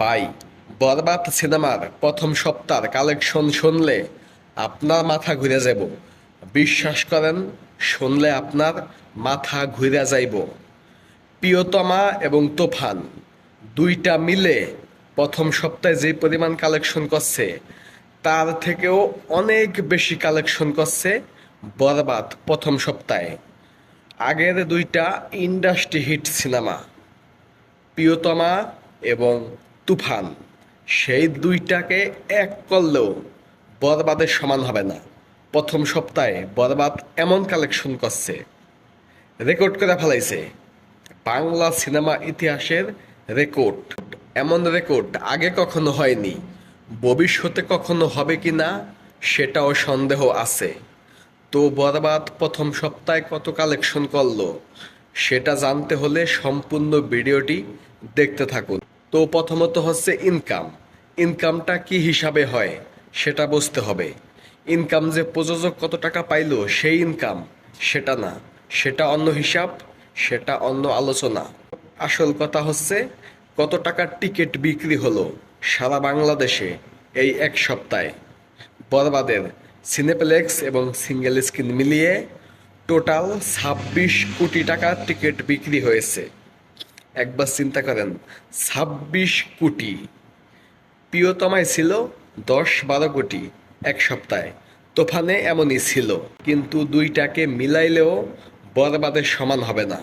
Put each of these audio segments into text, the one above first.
By বরবাদ সিনেমার প্রথম সপ্তাহ কালেকশন শুনলে আপনার মাথা ঘুরে যাব। বিশ্বাস করেন, শুনলে আপনার মাথা ঘুরে যাইব। প্রিয়তমা এবং তোফান দুইটা মিলে প্রথম সপ্তাহে যে পরিমাণ কালেকশন করছে, তার থেকেও অনেক বেশি কালেকশন করছে বরবাদ প্রথম সপ্তাহে। আগের দুইটা ইন্ডাস্ট্রি হিট সিনেমা, প্রিয়তমা এবং তুফান। সেই দুইটাকে এক করলেও বরবাদের সমান হবে না। প্রথম সপ্তাহে বরবাদ এমন কালেকশন করছে। রেকর্ড করে ফেলাইছে। বাংলা সিনেমা ইতিহাসের রেকর্ড। এমন রেকর্ড আগে কখনো হয়নি। ভবিষ্যতে কখনো হবে কি না, সেটাও সন্দেহ আছে। তো বরবাদ প্রথম সপ্তাহে কত কালেকশন করল, সেটা জানতে হলে সম্পূর্ণ ভিডিওটি দেখতে থাকুন। তো প্রথমত হচ্ছে ইনকাম ইনকামটা কি হিসাবে হয়, সেটা বুঝতে হবে। ইনকাম যে প্রযোজক কত টাকা পাইলো, সেই ইনকাম সেটা না। সেটা অন্য হিসাব, সেটা অন্য আলোচনা। আসল কথা হচ্ছে, কত টাকার টিকিট বিক্রি হলো সারা বাংলাদেশে এই এক সপ্তাহে? বরবাদের সিনেপ্লেক্স এবং সিঙ্গেল স্ক্রিন মিলিয়ে টোটাল ছাব্বিশ কোটি টাকার টিকিট বিক্রি হয়েছে। একবার চিন্তা করেন, ছাব্বিশ কোটি। প্রিয়তমায় ছিল দশ বারো কোটি এক সপ্তাহে। তোফানে এমনই ছিল, কিন্তু দুইটাকে মিলাইলেও বরবাদের সমান হবে না।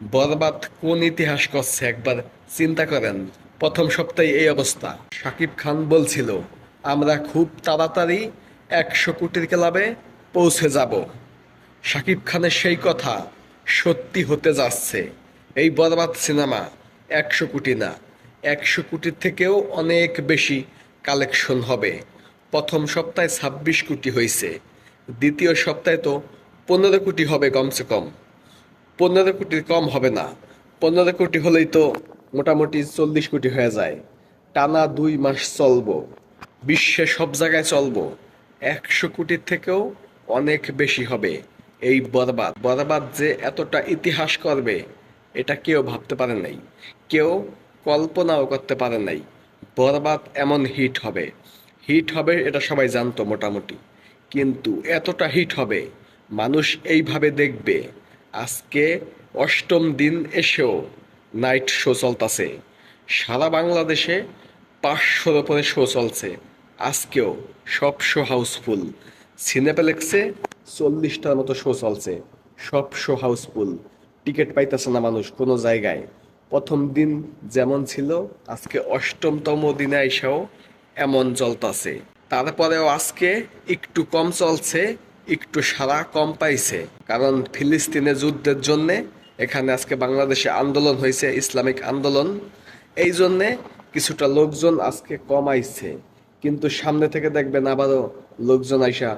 বরবাদ কোন ইতিহাস করছে একবার চিন্তা করেন, প্রথম সপ্তাহে এই অবস্থা। শাকিব খান বলছিল, আমরা খুব তাড়াতাড়ি একশো কোটির ক্লাবে পৌঁছে যাব। শাকিব খানের সেই কথা সত্যি হতে যাচ্ছে। এই বরবাদ সিনেমা একশো কোটি না, একশো কোটির থেকেও অনেক বেশি কালেকশন হবে। প্রথম সপ্তাহে ছাব্বিশ কোটি হয়েছে দ্বিতীয় সপ্তাহে তো পনেরো কোটি হবে কমসে কম। পনেরো কোটির কম হবে না, পনেরো কোটি হলেই তো মোটামুটি চল্লিশ কোটি হয়ে যায়। টানা দুই মাস চলব, বিশ্বে সব জায়গায় চলব, একশো কোটির থেকেও অনেক বেশি হবে। এই বরবাদ বরবাদ যে এতটা ইতিহাস করবে এটা কেউ ভাবতে পারে নাই। কেউ কল্পনাও করতে পারে নাই বরবাদ এমন হিট হবে। হিট হবে এটা সবাই জানতো মোটামুটি। কিন্তু এতটা হিট হবে, মানুষ এইভাবে দেখবে। আজকে অষ্টম দিন এসেও নাইট শো চলতেছে। সারা বাংলাদেশে পাঁচশোর ওপরে শো চলছে। আজকেও সব শো হাউসফুল। সিনেপ্লেক্সে চল্লিশটার মতো শো চলছে। সব শো হাউসফুল। টিকিট পাইতেছে না মানুষ কোনো জায়গায়। প্রথম দিন যেমন ছিল, আজকে অষ্টমতম দিনে এসেও এমন চলতেছে। তারপরেও আজকে একটু কম চলছে, একটু সারা কম পাইছে। কারণ ফিলিস্তিনে যুদ্ধের জন্যে এখানে আজকে বাংলাদেশে আন্দোলন হয়েছে, ইসলামিক আন্দোলন। এই জন্যে কিছুটা লোকজন আজকে কম আইছে কিন্তু সামনে থেকে দেখবেন আবারও লোকজন আইসা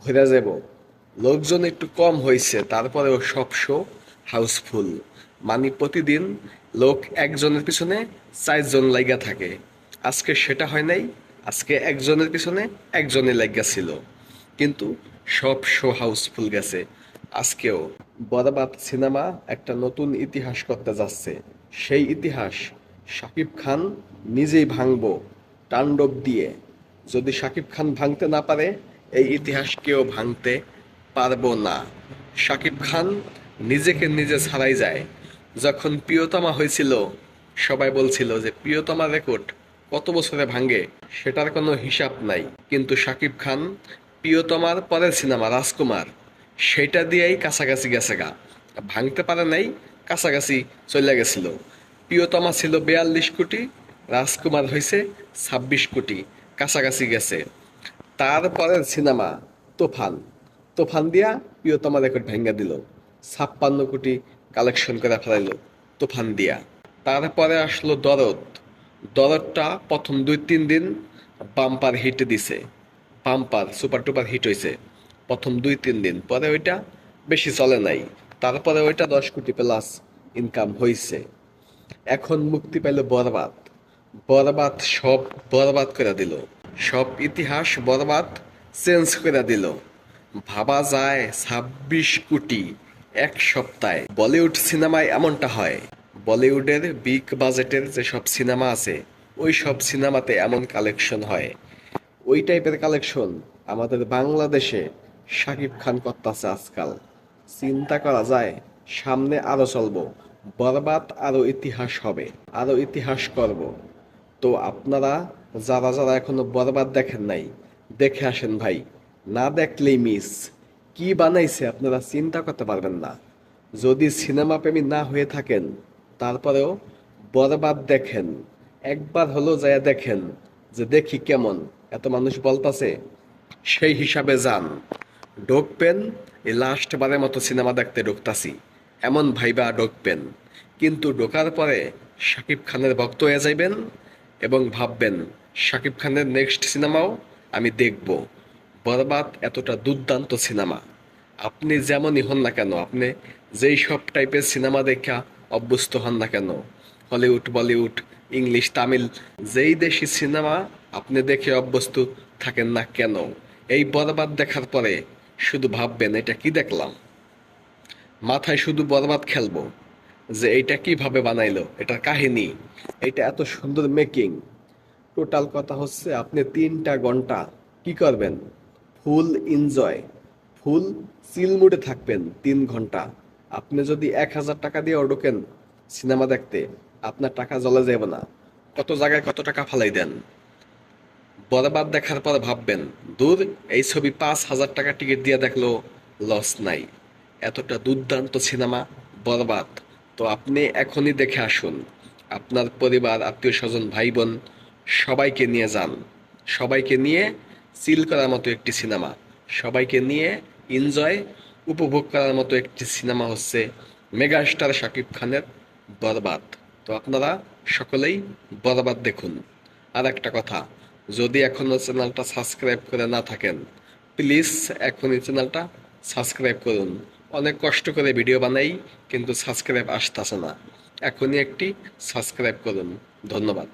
ভরে যাব। লোকজন একটু কম হয়েছে তারপরেও সব শো হাউসফুল। মানে প্রতিদিন লোক একজনের পিছনে চারজন লাইগা থাকে। আজকে সেটা হয় নাই, আজকে একজনের পিছনে একজনের লাইগা ছিল। কিন্তু সব শো হাউসফুল গেছে। আজকেও বরবাদ সিনেমা একটা নতুন ইতিহাস করতে যাচ্ছে। সেই ইতিহাস শাকিব খান নিজেই ভাঙব, তাণ্ডব দিয়ে। যদি শাকিব খান ভাঙতে না পারে, এই ইতিহাস কেউ ভাঙতে পারব না। শাকিব খান নিজেকে নিজে ছাড়াই যায়। যখন প্রিয়তমা হয়েছিল, সবাই বলছিল যে প্রিয়তমা রেকর্ড কত বছরে ভাঙে, সেটার কোনো হিসাব নাই। কিন্তু শাকিব খান, প্রিয়তমার পরের সিনেমা রাজকুমার, সেটা দিয়েই কাছাকাছি গেছে গা। ভাঙতে পারে নাই, কাছাকাছি চলে গেছিল। প্রিয়তমা ছিল বিয়াল্লিশ কোটি, রাজকুমার হয়েছে ছাব্বিশ কোটি, কাছাকাছি গেছে। তারপরের সিনেমা তোফান। তোফান দিয়া প্রিয়তমা রেকর্ড ভেঙ্গা দিল। ছাপ্পান্ন কোটি কালেকশন করে ফেলাইলো তুফান দিয়া। তারপরে আসলো দরদ। দরদটা প্রথম দুই, তিন দিন বাম্পার হিট দিছে। বাম্পার সুপার টুপার হিট হয়েছে প্রথম দুই, তিন দিন। পরে ওইটা বেশি চলে নাই। তারপরে ওইটা দশ কোটি প্লাস ইনকাম হয়েছে এখন মুক্তি পেল বরবাদ। বরবাদ সব বরবাদ করে দিল। সব ইতিহাস বরবাদ চেঞ্জ করে দিল। ভাবা যায় ছাব্বিশ কোটি এক সপ্তাহে বলিউড সিনেমায় এমনটা হয়। বলিউডের বিগ বাজেটের যে সব সিনেমা আছে ওই সব সিনেমাতে এমন কালেকশন হয়। ওই টাইপের কালেকশন আমাদের বাংলাদেশে শাকিব খান করতেছে আজকাল। চিন্তা করা যায়, সামনে আরও চলবো, বরবাদ আরও ইতিহাস হবে, আরও ইতিহাস করব। তো আপনারা যারা যারা এখনও বরবাদ দেখেন নাই, দেখে আসেন ভাই, না দেখলেই মিস। কি বানাইছে আপনারা চিন্তা করতে পারবেন না। যদি সিনেমা প্রেমী না হয়ে থাকেন, তারপরেও বরবাদ দেখেন, একবার হলো যায় দেখেন যে দেখি কেমন, এত মানুষ বলতাছে, সেই হিসাবে যান। ঢুকবেন, এই লাস্ট বারের মতো সিনেমা দেখতে ঢুকতাছি, এমন ভাইবা ঢুকবেন। কিন্তু ঢোকার পরে শাকিব খানের ভক্ত হয়ে যাইবেন এবং ভাববেন, শাকিব খানের নেক্সট সিনেমাও আমি দেখব। বরবাদ এতটা দুর্দান্ত সিনেমা। আপনি যেমনই হন না কেন, আপনি যেই সব টাইপের সিনেমা দেখা অভ্যস্ত হন না কেন, হলিউড, বলিউড, ইংলিশ, তামিল, যেই দেশি সিনেমা আপনি দেখে অভ্যস্ত থাকেন না কেন, এই বরবাদ দেখার পরে শুধু ভাববেন, এটা কি দেখলাম? মাথায় শুধু বরবাদ খেলব, যে এইটা কীভাবে বানাইলো, এটার কাহিনী এটা এত সুন্দর মেকিং টোটাল কথা হচ্ছে, আপনি তিনটা ঘণ্টা কি করবেন? Full enjoy. ফুল চিল মুডে থাকবেন তিন ঘণ্টা। আপনি যদি এক হাজার টাকা দিয়ে ঢোকেন সিনেমা দেখতে, আপনার টাকা জলে যাবে না। কত জায়গায় কত টাকা ফালাই দেন। বরবাদ দেখার পর ভাববেন, দূর, এই ছবি পাঁচ হাজার টাকা টিকিট দিয়ে দেখল লস নাই। এতটা দুর্দান্ত সিনেমা বরবাদ তো আপনি এখনই দেখে আসুন। আপনার পরিবার, আত্মীয় স্বজন, ভাই বোন, সবাইকে নিয়ে যান। সবাইকে নিয়ে চিল করার মতো একটি সিনেমা। সবাইকে নিয়ে এনজয় উপভোগ করার মতো একটি সিনেমা হচ্ছে মেগাস্টার শাকিব খানের বরবাদ। তো আপনারা সকলেই বরবাদ দেখুন। আর একটা কথা, যদি এখনও চ্যানেলটা সাবস্ক্রাইব করে না থাকেন, প্লিজ এখনই চ্যানেলটা সাবস্ক্রাইব করুন। অনেক কষ্ট করে ভিডিও বানাই, কিন্তু সাবস্ক্রাইব আসতেছে না। এখনই একটি সাবস্ক্রাইব করুন। ধন্যবাদ।